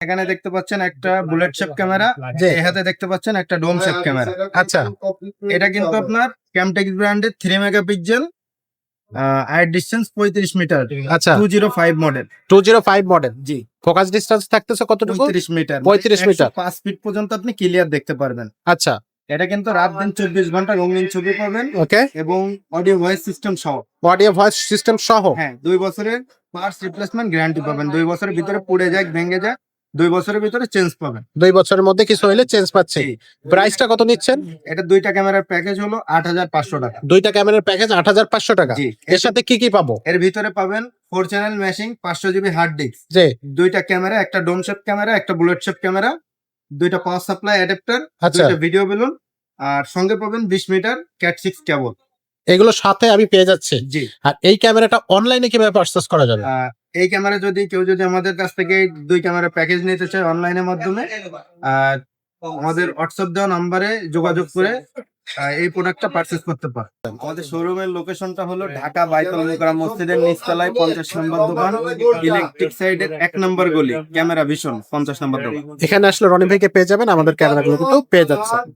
এখানে দেখতে পাচ্ছেন একটা বুলেট শেপ ক্যামেরা। এই হাতে দেখতে পাচ্ছেন একটা ডোম শেপ ক্যামেরা আচ্ছা এটা কিন্তু আপনার ক্যামটেক্স ব্র্যান্ডের থ্রি মেগাপিক্সেল আই ডিস্টেন্স পঁয়ত্রিশ মিটার আচ্ছা। Two zero five model two zero five model ji. Focus distance থাকতেছে কতটুকু? পঁয়ত্রিশ মিটার 35 মিটার। পাঁচ ফিট পর্যন্ত আপনি ক্লিয়ার দেখতে পারবেন। আচ্ছা। এটা কিন্তু রাত দিন চব্বিশ ঘণ্টা রঙিন ছবি পাবেন ওকে। এবং অডিও ভয়েস সিস্টেম সহ। অডিও ভয়েস সিস্টেম সহ। হ্যাঁ দুই বছরের পার্টস রিপ্লেসমেন্ট গ্যারান্টি পাবেন। দুই বছরের ভিতরে পুড়ে যায় ভেঙে যায়। দুই বছরের ভিতরে চেঞ্জ পাবেন। দুই বছরের মধ্যে কিছু হইলে চেঞ্জ পাচ্ছে প্রাইসটা কত নিচ্ছেন? এটা দুইটা ক্যামেরার প্যাকেজ হলো আট হাজার পাঁচশো টাকা। দুইটা ক্যামেরার প্যাকেজ আট হাজার পাঁচশো টাকা। এর সাথে কি কি পাবো? এর ভিতরে পাবেন ফোর চ্যানেল ম্যাশিং পাঁচশো জিবি হার্ড ডিস্ক যে দুইটা ক্যামেরা একটা ডোম শেপ ক্যামেরা একটা বুলেট শেপ ক্যামেরা দুইটা পাওয়ার সাপ্লাই অ্যাডাপ্টার দুইটা ভিডিও বেলুন আর সঙ্গে পাবেন বিশ মিটার ক্যাট সিক্স কেবল এগুলো সাথে আমি পেয়ে যাচ্ছি। জি। আর এই ক্যামেরাটা অনলাইনে কীভাবে পারচেস করা যাবে? এই ক্যামেরা যদি কেউ যদি আমাদের কাছ থেকে দুই ক্যামেরা প্যাকেজ নিতে চায় অনলাইনের মাধ্যমে আহ, আমাদের হোয়াটসঅ্যাপ দেওয়া নাম্বারে যোগাযোগ করে এই প্রোডাক্টটা পারচেস করতে পারে। আমাদের শোরুমের লোকেশনটা হলো ঢাকা বাইতুল মোকরাম মসজিদের নিচতলায় পঞ্চাশ নম্বর দোকান ইলেকট্রিক সাইডের এক নম্বর গলি ক্যামেরা ভীষণ পঞ্চাশ নম্বর দোকান। এখানে আসলে রনি ভাইকে পেয়ে যাবেন আমাদের ক্যামেরাগুলো কিন্তু পেয়ে যাচ্ছে।